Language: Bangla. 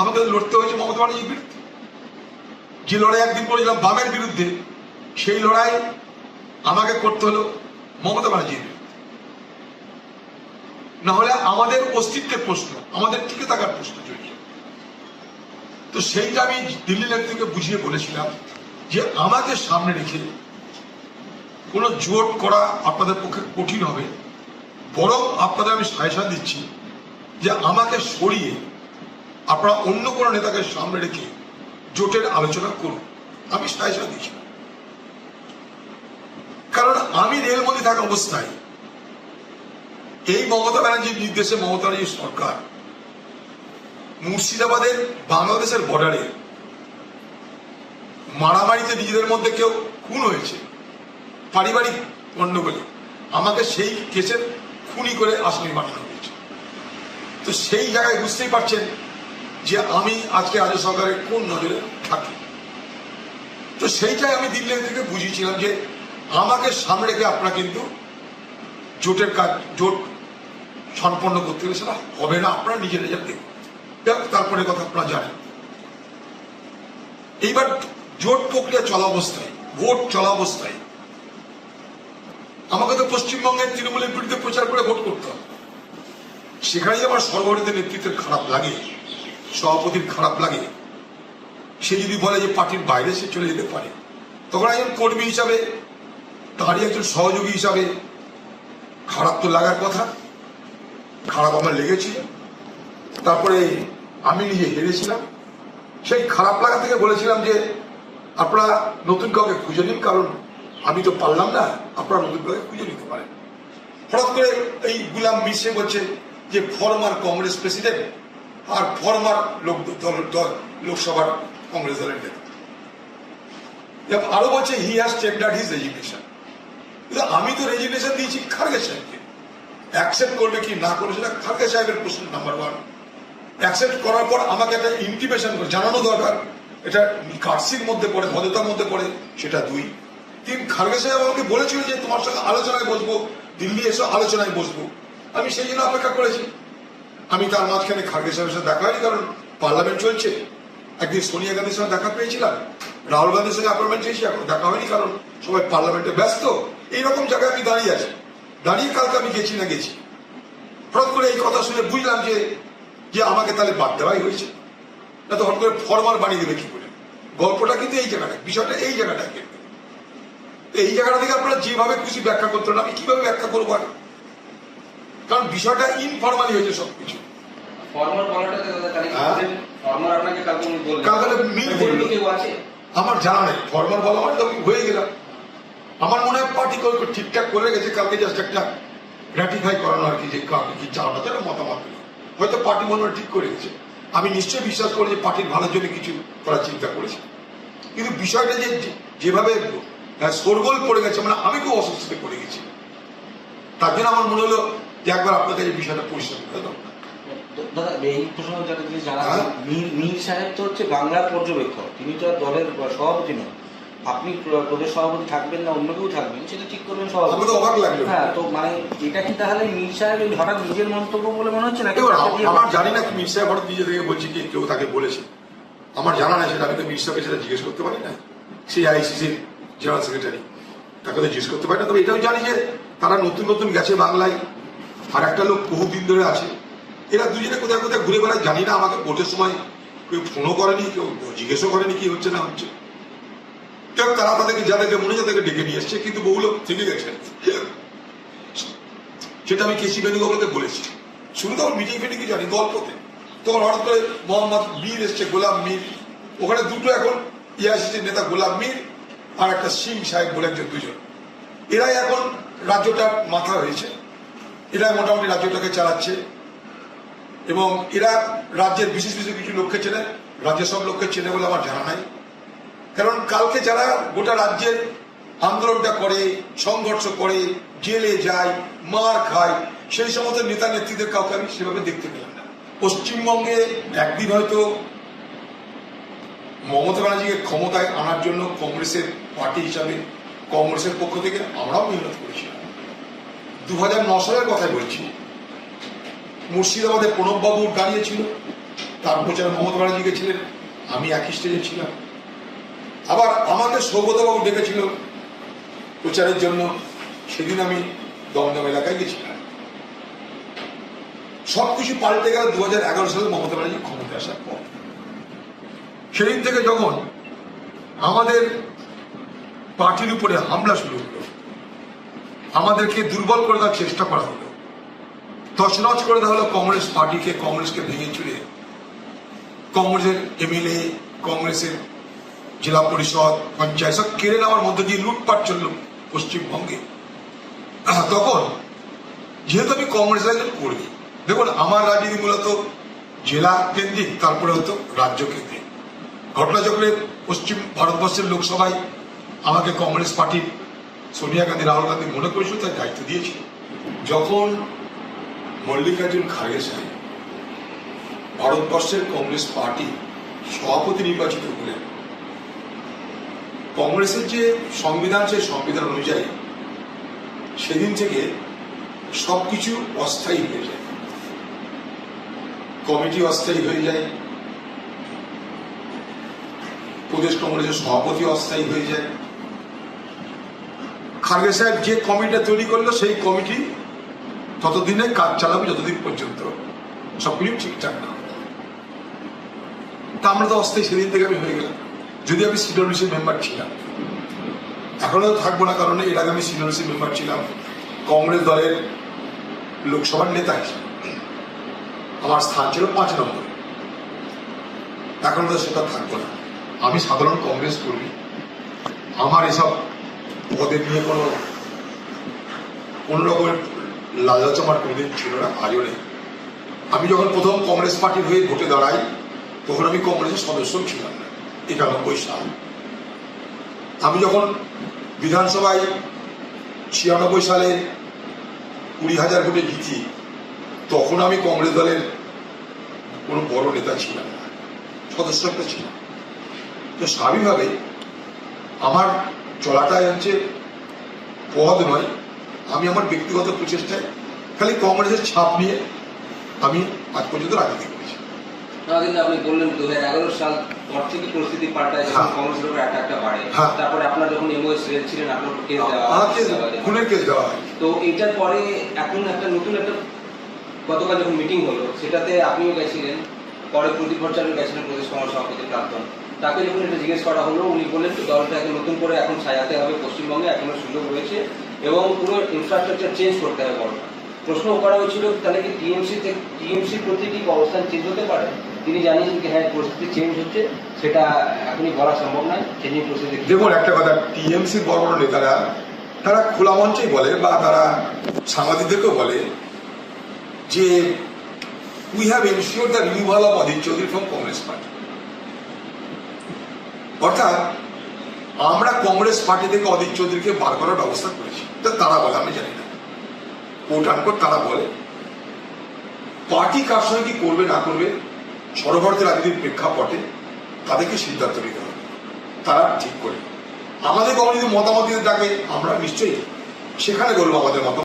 আমাকে লড়তে হয়েছে মমতা ব্যানার্জির বিরুদ্ধে। যে লড়াই একদিন করেছিলাম বামের বিরুদ্ধে, সেই লড়াই আমাকে করতে হলো মমতা ব্যানার্জির না হলে আমাদের অস্তিত্বের প্রশ্ন, আমাদের টিকে থাকার প্রশ্ন জড়িয়ে তো সেইটা আমি দিল্লি নেত্রীকে বুঝিয়ে বলেছিলাম যে আমাকে সামনে রেখে কোনো জোট করা আপনাদের পক্ষে কঠিন হবে। বরং আপনাদের আমি সাজেশন দিচ্ছি যে আমাকে সরিয়ে আপনারা অন্য কোনো নেতাকে সামনে রেখে জোটের আলোচনা করুন। আমি কারণ আমি রেলমন্ত্রী থাকা অবস্থায় এই মমতা ব্যানার্জির নির্দেশে মমতা ব্যানার্জির সরকার মুর্শিদাবাদের বাংলাদেশের বর্ডারে মারামারিতে নিজেদের মধ্যে কেউ খুন হয়েছে, পারিবারিক গণ্ডগোলে আমাকে সেই কেসের খুনি করে আসামি বানানো হয়েছে। তো সেই জায়গায় বুঝতেই পারছেন যে আমি আজকে রাজ্য সরকারের কোন নজরে থাকি? তো সেইটাই আমি দিল্লি থেকে বুঝিয়েছিলাম যে আমাকে সামনে রেখে আপনারা কিন্তু জোটের কাজ, জোট সম্পন্ন করতে গেলে সেটা হবে না। আপনারা নিজে নিজের দেখুন তারপরে কথা আপনারা জানেন। এইবার জোট প্রক্রিয়া চলা অবস্থায়, ভোট চলা অবস্থায় আমাকে তো পশ্চিমবঙ্গের তৃণমূলের বিরুদ্ধে প্রচার করে ভোট করতে হবে। সেখানেই আমার সর্বভারতীয় নেতৃত্বের খারাপ লাগে। সভাপতির খারাপ লাগে। সে যদি বলে যে পার্টির বাইরে সে চলে যেতে পারে। তখন একজন কর্মী হিসাবে, তারই একজন সহযোগী হিসাবে খারাপ তো লাগার কথা। খারাপ আমার লেগেছে। তারপরে আমি নিজে হেরেছিলাম। সেই খারাপ লাগা থেকে বলেছিলাম যে, আপনারা নতুন কাউকে খুঁজে নিন, কারণ আমি তো পারলাম না। আপনারা নতুন কাউকে খুঁজে নিতে পারেন। হঠাৎ করে এই গুলাম মিশে বলছে যে, ফরমার কংগ্রেস প্রেসিডেন্ট আর ফরমার লোক দল লোকসভার কংগ্রেস দলের নেতা। আরও বলছে he has taken out his resignation আমি তো রেজিগনেশন দিয়েছি খার্গে সাহেবকে। অ্যাকসেপ্ট করবে কি না করবে সেটা খার্গে সাহেবের প্রশ্ন নাম্বার ওয়ান অ্যাকসেপ্ট করার পর আমাকে একটা ইন্টিমেশন করে, জানানো দরকার। এটা কার্সির মধ্যে পড়ে, ভদ্রতার মধ্যে পড়ে, সেটা দুই। তিন, খার্গে সাহেব আমাকে বলেছিল যে তোমার সঙ্গে আলোচনায় বসবো, দিল্লি এসে আলোচনায় বসবো। আমি সেই জন্য অপেক্ষা করেছি। আমি তার মাঝখানে খার্গে সাহেবের সাথে দেখা হয়নি, কারণ পার্লামেন্ট চলছে। একদিন সোনিয়া গান্ধীর সঙ্গে দেখা পেয়েছিলাম। রাহুল গান্ধীর সঙ্গে অ্যাপয়েন্টমেন্ট চেয়েছি এখন দেখা হয়নি, কারণ সবাই পার্লামেন্টে ব্যস্ত। এইরকম জায়গায় আমি দাঁড়িয়ে আছি। দাঁড়িয়ে কালকে আমি গেছি না গেছি। হঠাৎ করে এই কথা শুনে বুঝলাম যে যে আমাকে তাহলে বাদ দেওয়াই হয়েছে। না তো হঠাৎ করে ফরমার বানিয়ে দেবে কি করে? গল্পটা কিন্তু এই জায়গাটা, বিষয়টা এই জায়গাটা এই জায়গাটা থেকে আপনারা যেভাবে খুশি ব্যাখ্যা করতে পারেন, আমি কীভাবে ব্যাখ্যা করব আর? কারণ বিষয়টা ইনফরমালি হয়েছে সবকিছু। হ্যাঁ? আমার জানা নেই। ফরমাল বলা মানে তো আমি হয়ে গেলাম। আমার মনে হয় পার্টি ঠিকঠাক করে গেছে কালকে জাস্ট একটা গ্র্যাটিফাই করানো আর কি যে কাউকে কি চাওয়াটা যেন মতামত। হয়তো পার্টি মনে হয় ঠিক করে গেছে আমি নিশ্চয়ই বিশ্বাস করি যে পার্টির ভালোর জন্য কিছু করার চিন্তা করেছে। কিন্তু বিষয়টা যে যেভাবে আহ, শোরগোল পড়ে গেছে মানে আমি খুব অস্বস্তিতে পড়ে গেছি। তার জন্য আমার মনে হলো যে একবার আপনার কাছে বিষয়টা পরিষ্কার করে দাও। দাদা এই প্রসঙ্গে যারা জিনিস জানা হ্যাঁ? মীর মীর সাহেব তো হচ্ছে বাংলার পর্যবেক্ষক তিনি তো আর দলের সভাপতি নন। আপনি প্রদেশ সভাপতি থাকবেন না অন্য কেউ থাকবেন সেটা ঠিক করবেন সভাপতি। অবাক হ্যাঁ তো মানে এটা কি তাহলে মীর সাহেব হঠাৎ নিজের মন্তব্য বলে মনে হচ্ছে দিয়ে- আমার জানি না কি মির্সা হঠাৎ নিজে থেকে বলছি কি কেউ তাকে বলেছে। আমার জানা নাই সেটা আমি তো মির্সাকে সেটা জিজ্ঞেস করতে পারি না। সেই আইসিসির জেনারেল সেক্রেটারি তাকে তো জিজ্ঞেস করতে পারি না। তবে এটাও জানি যে তারা নতুন নতুন গেছে বাংলায়। আর একটা লোক বহুদিন ধরে আছে। এরা দুজনে কোথায় কোথায় ঘুরে বেড়ায় জানি না, আমাকে ভোটের সময় কেউ ফোনও করেনি, কেউ জিজ্ঞেসও করেনি কি হচ্ছে না হচ্ছে। কেউ তারা তাদেরকে যাদেরকে মনে তাদেরকে ডেকে নিয়ে এসছে, কিন্তু বহু লোক থেকে গেছে। সেটা আমি কেসি বেণুগোপালকে বলেছি। শুরু তো আমার মিটিং ফিটিং জানি গল্পতে তখন হঠাৎ করে মোহাম্মদ মীর এসছে, গোলাম মীর। ওখানে দুটো এখন ইয়াসিসির নেতা, গোলাম মীর আর একটা সিং সাহেব বলে একজন দুজন। এরাই এখন রাজ্যটার মাথা হয়েছে এরা মোটামুটি রাজ্যটাকে চালাচ্ছে। এবং এরা রাজ্যের বিশেষ বিশেষ কিছু লোককে চেনে রাজ্যের সব লোককে চেনে বলে আমার জানা নাই। কারণ কালকে যারা গোটা রাজ্যের আন্দোলনটা করে, সংঘর্ষ করে, জেলে যায়, মার খায়, সেই সমস্ত নেতা নেত্রীদের কাউকে আমি সেভাবে দেখতে পেলাম না। পশ্চিমবঙ্গে একদিন হয়তো মমতা ব্যানার্জিকে ক্ষমতায় আনার জন্য কংগ্রেসের পার্টি হিসাবে কংগ্রেসের পক্ষ থেকে আমরাও মেহনত করেছিলাম। দু হাজার ন সালের কথাই বলছি। মুর্শিদাবাদে প্রণববাবু দাঁড়িয়েছিল, তার প্রচারে মমতা ব্যানার্জি গেছিলেন, আমি একই স্টেজে ছিলাম। আবার আমাকে সৌগতবাবু ডেকেছিল প্রচারের জন্য, সেদিন আমি দমদম এলাকায় গেছিলাম। সবকিছু পাল্টে গেল দু হাজার এগারো সালে মমতা ব্যানার্জি ক্ষমতা আসার পর। সেদিন থেকে যখন আমাদের পার্টির উপরে হামলা শুরু হলো আমাদেরকে দুর্বল করে দেওয়ার চেষ্টা করা হলো। তছনছ করে দেওয়া হলো কংগ্রেস পার্টিকে, কংগ্রেসকে ভেঙে চুরে। কংগ্রেসের এমএলএ, কংগ্রেসের জেলা পরিষদ, পঞ্চায়েত, সব কেড়ে নেওয়ার মধ্যে দিয়ে লুটপাট চলল পশ্চিমবঙ্গে। তখন যেহেতু আমি কংগ্রেসের একজন কর্মী, দেখুন আমার রাজনীতি মূলত জেলা কেন্দ্রিক, তারপরে হতো রাজ্য কেন্দ্রিক। ঘটনাচক্রে পশ্চিম ভারতবর্ষের লোকসভায় আমাকে কংগ্রেস পার্টির সোনিয়া গান্ধী, রাহুল গান্ধী মনে করেছিল তার দায়িত্ব দিয়েছিল। যখন মল্লিকার্জুন খাড়গে সাহেব ভারতবর্ষের কংগ্রেস পার্টি সভাপতি নির্বাচিত হলেন, কংগ্রেসের যে সংবিধান, সেই সংবিধান অনুযায়ী সেদিন থেকে সবকিছু অস্থায়ী হয়ে যায়। কমিটি অস্থায়ী হয়ে যায়। প্রদেশ কংগ্রেসের সভাপতি অস্থায়ী হয়ে যায়। খার্গে সাহেব যে কমিটিটা তৈরি করল, সেই কমিটি ততদিনে কাজ চালাবে যতদিন পর্যন্ত। সবকিছু ঠিকঠাক না। তা আমরা তো অস্থায়ী সেদিন থেকে আমি হয়ে গেলাম। যদি আমি সিডব্লিউসি মেম্বার ছিলাম। এখনও থাকব না, কারণ এর আগে আমি সিডব্লিউসি মেম্বার ছিলাম। কংগ্রেস দলের লোকসভার নেতা আমার স্থান ছিল পাঁচ নম্বর। এখন তো সেটা থাকব না। আমি সাধারণ কংগ্রেস কর্মী। আমার এসব পদের নিয়ে কোনো কোনো রকমের লালচ আমার কোনোদিন ছিল না, আজও নেই। আমি যখন প্রথম কংগ্রেস পার্টির হয়ে ভোটে দাঁড়াই, তখন আমি কংগ্রেসের সদস্য ছিলাম না। একানব্বই সাল। আমি যখন বিধানসভায় ছিয়ানব্বই সালে কুড়ি হাজার ভোটে জিতি, তখন আমি কংগ্রেস দলের কোনো বড় নেতা ছিলাম না, সদস্য একটা ছিলাম। তো স্বাভাবিকভাবে আমার চলাটাই হচ্ছে পদ নয় আমি আমার ব্যক্তিগত প্রচেষ্টায় খালি কংগ্রেসের ছাপ নিয়ে আমি আজ পর্যন্ত রাজনীতি করেছি না কিন্তু আপনি বললেন দু হাজার এগারো সাল পর থেকে পরিস্থিতি পাল্টায় যখন হ্যাঁ। কংগ্রেসের উপর একটা বাড়ে হ্যাঁ। তারপরে আপনার যখন এমওএস রেল ছিলেন আপনার কেস দেওয়া। খুনের কেস দেওয়া হয় তো এটার পরে এখন একটা নতুন একটা গতকাল যখন মিটিং হলো সেটাতে আপনিও গেছিলেন পরে প্রদীপ ভট্টাচার্য গেছিলেন প্রদেশ কংগ্রেস সভাপতি প্রাক্তন তাকে যখন এটা জিজ্ঞেস করা হলো, উনি বললেন তো দলটাকে নতুন করে এখন সাজাতে হবে, পশ্চিমবঙ্গে এখনও সুযোগ রয়েছে এবং পুরো ইনফ্রাস্ট্রাকচার চেঞ্জ করতে হবে বড় প্রশ্ন করা হয়েছিল তাহলে কি টিএমসি টিএমসির প্রতি কি অবস্থান চেঞ্জ হতে পারে? তিনি জানিয়েছেন যে হ্যাঁ পরিস্থিতি চেঞ্জ হচ্ছে, সেটা এখনই বলা সম্ভব নয় চেঞ্জিং পরিস্থিতি দেখুন, একটা কথা টিএমসির বড় বড় নেতারা, তারা খোলা মঞ্চেই বলে বা তারা সাংবাদিকদেরকেও বলে যে we have ensure the removal of Adhir Chowdhury from Congress party অর্থাৎ আমরা কংগ্রেস পার্টি থেকে অদিত চৌধুরীকে বার করার ব্যবস্থা করেছি। তা তারা বলে, আমি জানি না। কোট আনকোট তারা বলে, পার্টি কার সঙ্গে কি করবে, না করবে, সর্বভারতীয় রাজনীতির প্রেক্ষাপটে তাদেরকে সিদ্ধান্ত নিতে হবে। তারা ঠিক করে। আমাদের কমিটি যদি মতামত দিতে থাকে, আমরা নিশ্চয়ই সেখানে বলব আমাদের মতামত।